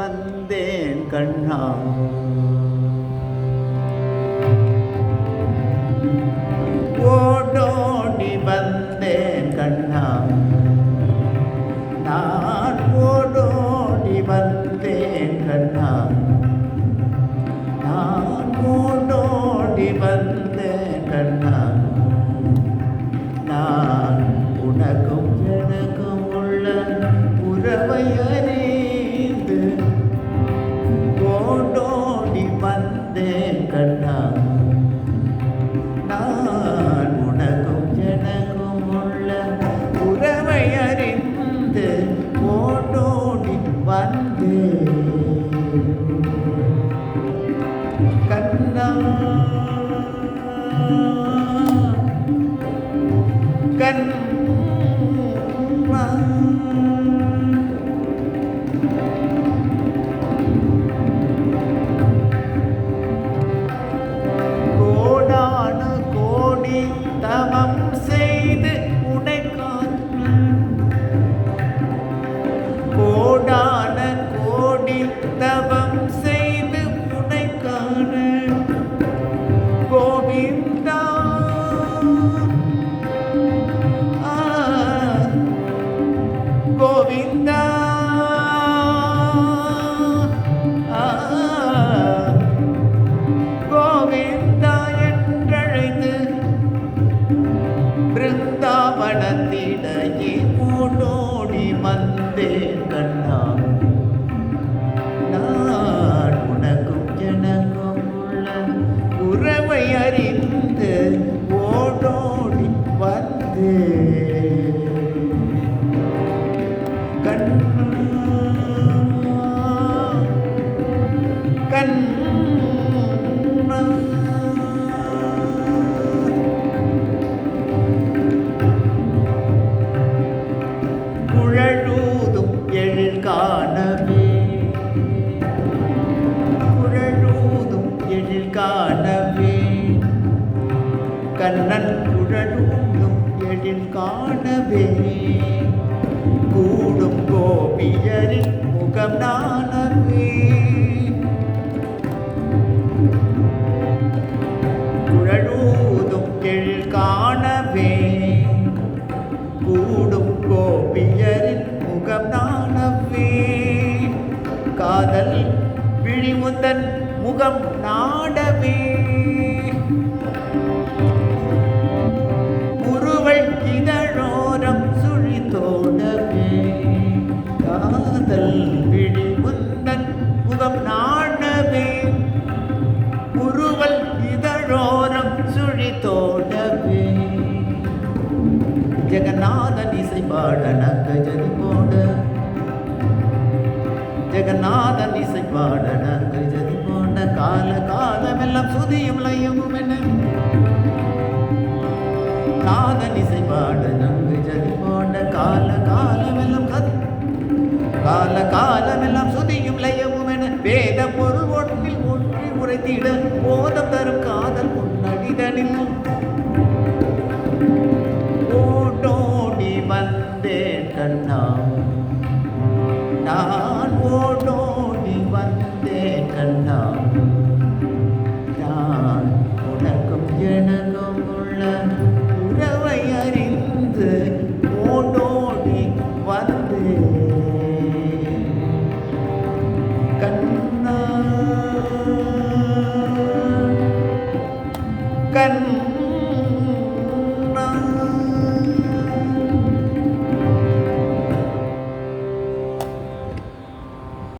வந்தேன் கண்ணா ஓடோடி வந்தேன் கண்ணா நான் ஓடோடி வந்தேன் கண்ணா நான் ஓடோடி வந்தேன் கண்ணா நான் உனக்கும் எனக்கும் உள்ள உறவை அறிந்து ஓடோடி வந்தேன் கண்ணா தவம் செய்து உனை காண. கோவிந்தா. கோவிந்தா. ஆ, கோவிந்தா என்றழைத்து பிருந்தாவனத்திடையே ஓடோடி வந்தேன் கண்ணா. கண்ணன் குழலும் எழில் காணவே. கூடும் கோபியரின் முகம் நாணவே குழலூதும் எழில் காணவே. கூடும் கோபியரின் முகம் நாணவே காதல் விழிமுந்தன் முகம் நாடவே. தோடவே முறுவல் இதழோரம் சுழி தோடவே ஜெகநாதன் இசை பாட நங்க போட ஜெகநாதன் இசை பாட நங்க போட கால காலமெல்லாம் சுதியும் லயமும் என நாதன் இசை பாட நங்கு ஜதி போட கால காலமெல்லாம் கால கால ஒன்றி உரைத்திட போதம் தரும் காதல் முன்னடிதனில் ஓடோடி வந்தேன் கண்ணா நான் ஓடோடி வந்தேன் கண்ணா நான் உனக்கும் எனக்கும் உள்ள உறவை அறிந்து ஓடோடி வந்தேன் கண்ணா. கண்ணா